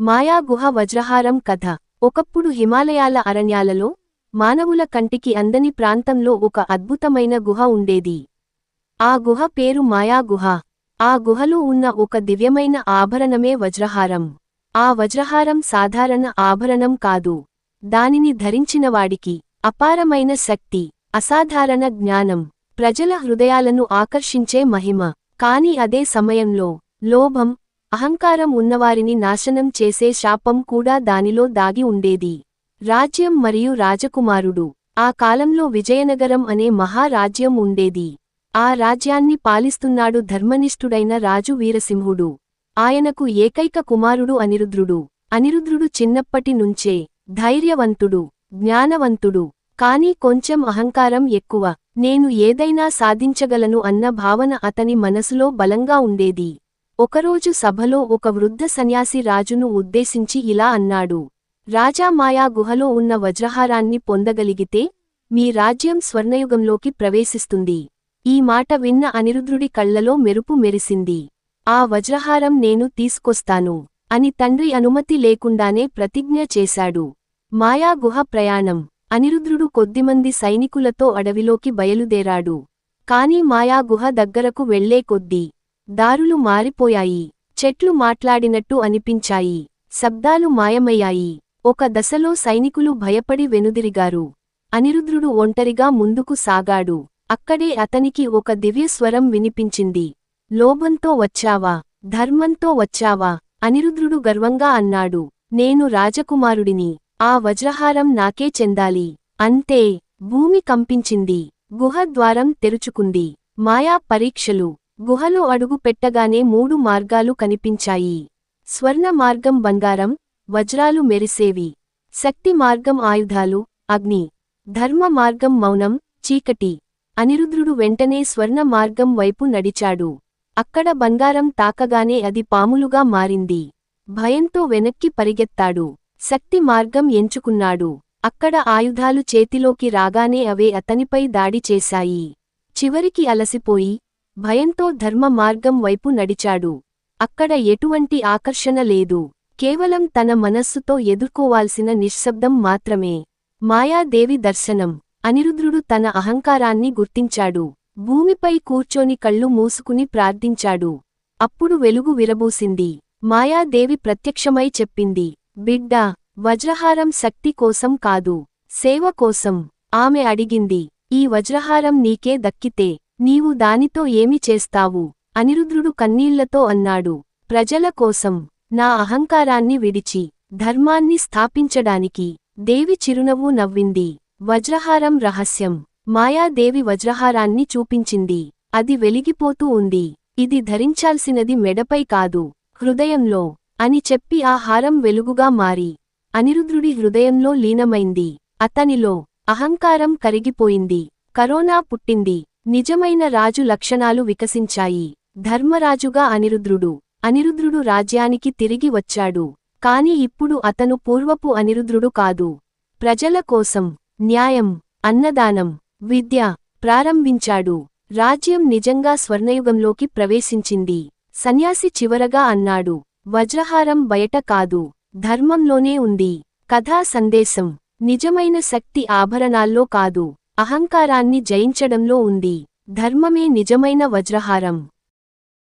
మాయాగుహ వజ్రహారం కథ. ఒకప్పుడు హిమాలయాల అరణ్యాలలో మానవుల కంటికి అందని ప్రాంతంలో ఒక అద్భుతమైన గుహ ఉండేది. ఆ గుహ పేరు మాయాగుహ ఆ గుహలో ఉన్న ఒక దివ్యమైన ఆభరణమే వజ్రహారం. ఆ వజ్రహారం సాధారణ ఆభరణం కాదు. దానిని ధరించినవాడికి అపారమైన శక్తి అసాధారణ జ్ఞానం ప్రజల హృదయాలను ఆకర్షించే మహిమ. కాని అదే సమయంలో లోభం అహంకారం ఉన్నవారిని నాశనం చేసే శాపం కూడా దానిలో దాగి ఉండేది. రాజ్యం మరియు రాజకుమారుడు. ఆ కాలంలో విజయనగరం అనే మహారాజ్యం ఉండేది. ఆ రాజ్యాన్ని పాలిస్తున్నాడు ధర్మనిష్ఠుడైన రాజు వీరసింహుడు. ఆయనకు ఏకైక కుమారుడు అనిరుద్రుడు అనిరుద్రుడు చిన్నప్పటి నుంచే ధైర్యవంతుడు జ్ఞానవంతుడు. కాని కొంచెం అహంకారం ఎక్కువ. నేను ఏదైనా సాధించగలను అన్న భావన అతని మనసులో బలంగా ఉండేది. ఒకరోజు సభలో ఒక వృద్ధ సన్యాసి రాజును ఉద్దేశించి ఇలా అన్నాడు. రాజా మాయా గుహలో ఉన్న వజ్రహారాన్ని పొందగలిగితే మీ రాజ్యం స్వర్ణయుగంలోకి ప్రవేశిస్తుంది. ఈ మాట విన్న అనిరుద్రుడి కళ్ళలో మెరుపు మెరిసింది. ఆ వజ్రహారం నేను తీసుకొస్తాను అని తండ్రి అనుమతి లేకుండానే ప్రతిజ్ఞ చేశాడు. మాయా గుహ ప్రయాణం అనిరుద్రుడు కొద్దిమంది సైనికులతో అడవిలోకి బయలుదేరాడు. కాని మాయా గుహ దగ్గరకు వెళ్ళే కొద్దీ దారులు మారిపోయాయి. చెట్లు మాట్లాడినట్టు అనిపించాయి. శబ్దాలు మాయమయ్యాయి. ఒక దశలో సైనికులు భయపడి వెనుదిరిగారు. అనిరుద్రుడు ఒంటరిగా ముందుకు సాగాడు. అక్కడే అతనికి ఒక దివ్యస్వరం వినిపించింది. లోభంతో వచ్చావా? ధర్మంతో వచ్చావా? అనిరుద్రుడు గర్వంగా అన్నాడు. నేను రాజకుమారుడిని. ఆ వజ్రహారం నాకే చెందాలి. అంతే. భూమి కంపించింది. గుహద్వారం తెరుచుకుంది. మాయా పరీక్షలు. గుహలో అడుగు పెట్టగానే మూడు మార్గాలు కనిపించాయి. స్వర్ణ మార్గం బంగారం వజ్రాలు మెరిసేవి. శక్తి మార్గం ఆయుధాలు అగ్ని. ధర్మ మార్గం మౌనం చీకటి. అనిరుద్రుడు వెంటనే స్వర్ణ మార్గం వైపు నడిచాడు. అక్కడ బంగారం తాకగానే అది పాములుగా మారింది. భయంతో వెనక్కి పరిగెత్తాడు. శక్తి మార్గం ఎంచుకున్నాడు. అక్కడ ఆయుధాలు చేతిలోకి రాగానే అవే అతనిపై దాడి చేశాయి. చివరికి అలసిపోయి భయంతో ధర్మ మార్గం వైపు నడిచాడు. అక్కడ ఎటువంటి ఆకర్షణ లేదు. కేవలం తన మనస్సుతో ఎదుర్కోవాల్సిన నిశ్శబ్దం మాత్రమే. మాయాదేవి దర్శనం. అనిరుద్రుడు తన అహంకారాన్ని గుర్తించాడు. భూమిపై కూర్చొని కళ్ళు మూసుకుని ప్రార్థించాడు. అప్పుడు వెలుగు విరబూసింది. మాయాదేవి ప్రత్యక్షమై చెప్పింది. బిడ్డా వజ్రహారం శక్తి కోసం కాదు. సేవ కోసం. ఆమె అడిగింది. ఈ వజ్రహారం నీకే దక్కితే నీవు దానితో ఏమి చేస్తావు? అనిరుద్రుడు కన్నీళ్ళతో అన్నాడు. ప్రజల కోసం నా అహంకారాన్ని విడిచి ధర్మాన్ని స్థాపించడానికి దేవి చిరునవ్వు నవ్వింది. వజ్రహారం రహస్యం. మాయాదేవి వజ్రహారాన్ని చూపించింది. అది వెలిగిపోతూ ఉంది. ఇది ధరించాల్సినది మెడపై కాదు. హృదయంలో అని చెప్పి ఆ హారం వెలుగుగా మారి. అనిరుద్రుడి హృదయంలో లీనమైంది. అతనిలో అహంకారం కరిగిపోయింది. కరోనా పుట్టింది. నిజమైన రాజు లక్షణాలు వికసించాయి. ధర్మరాజుగా అనిరుద్రుడు. అనిరుద్రుడు రాజ్యానికి తిరిగి వచ్చాడు. కాని ఇప్పుడు అతను పూర్వపు అనిరుద్రుడు కాదు. ప్రజల కోసం న్యాయం అన్నదానం విద్య ప్రారంభించాడు. రాజ్యం నిజంగా స్వర్ణయుగంలోకి ప్రవేశించింది. సన్యాసి చివరగా అన్నాడు. వజ్రహారం బయట కాదు. ధర్మంలోనే ఉంది. కథా సందేశం. నిజమైన శక్తి ఆభరణాల్లో కాదు. అహంకారాన్ని జయించడంలో ఉంది. ధర్మమే నిజమైన వజ్రహారం.